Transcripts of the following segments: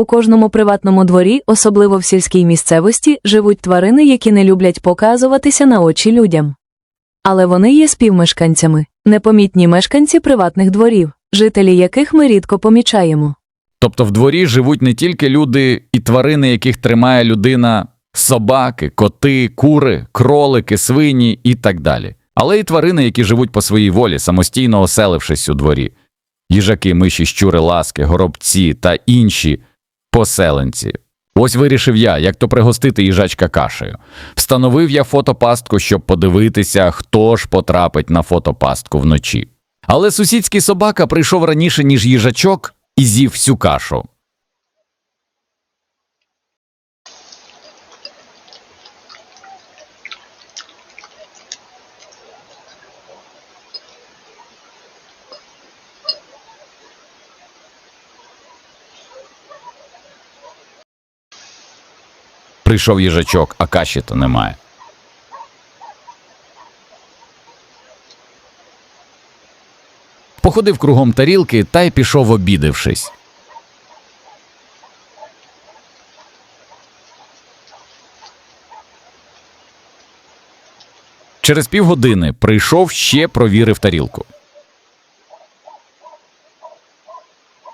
У кожному приватному дворі, особливо в сільській місцевості, живуть тварини, які не люблять показуватися на очі людям. Але вони є співмешканцями, непомітні мешканці приватних дворів, жителі яких ми рідко помічаємо. Тобто в дворі живуть не тільки люди і тварини, яких тримає людина, собаки, коти, кури, кролики, свині і так далі. Але й тварини, які живуть по своїй волі, самостійно оселившись у дворі. Їжаки, миші, щури, ласки, горобці та інші поселенці. Ось вирішив я, як то пригостити їжачка кашею. Встановив я фотопастку, щоб подивитися, хто ж потрапить на фотопастку вночі. Але сусідський собака прийшов раніше, ніж їжачок, і з'їв всю кашу. Прийшов їжачок, а каші то немає. Походив кругом тарілки та й пішов обідавшись. Через півгодини прийшов ще провірив тарілку.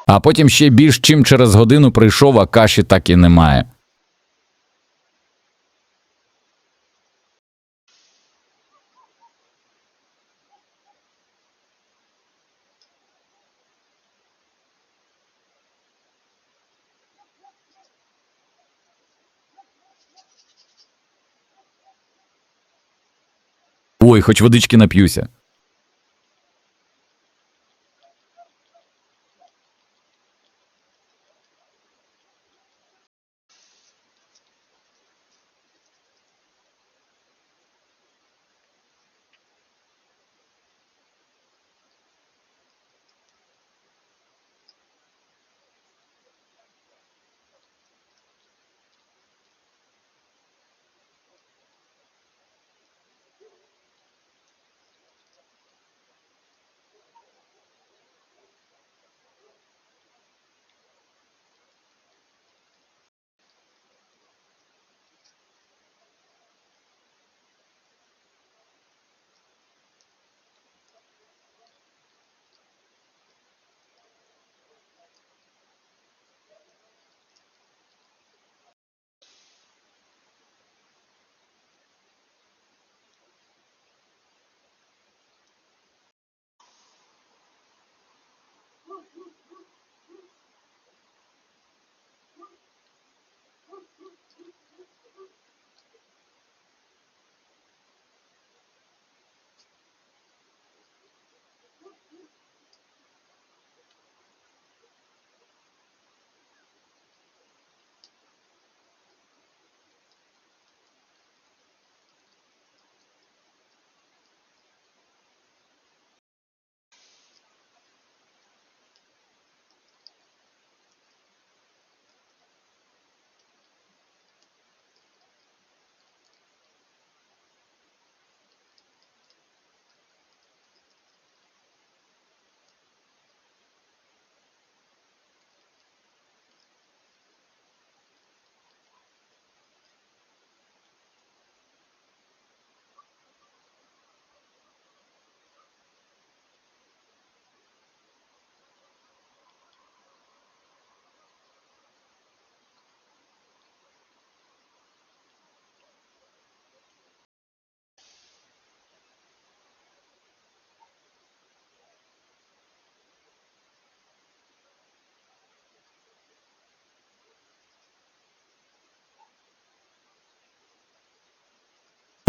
А потім ще більш чим через годину прийшов, а каші так і немає. Ой, хоч водички нап'юся.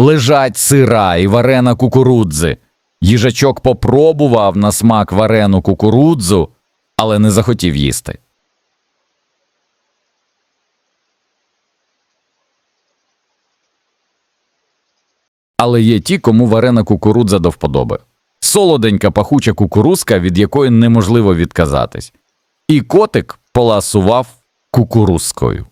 Лежать сира і варена кукурудзи. Їжачок попробував на смак варену кукурудзу, але не захотів їсти. Але є ті, кому варена кукурудза до вподоби. Солоденька пахуча кукурузка, від якої неможливо відказатись. І котик поласував кукурузкою.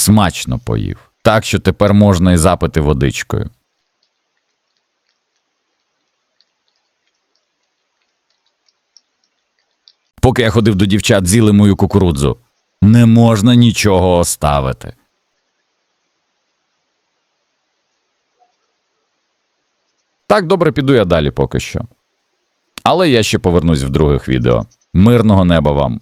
Смачно поїв. Так що тепер можна і запити водичкою. Поки я ходив до дівчат, з'їли мою кукурудзу. Не можна нічого оставити. Так, добре, піду я далі поки що. Але я ще повернусь в других відео. Мирного неба вам!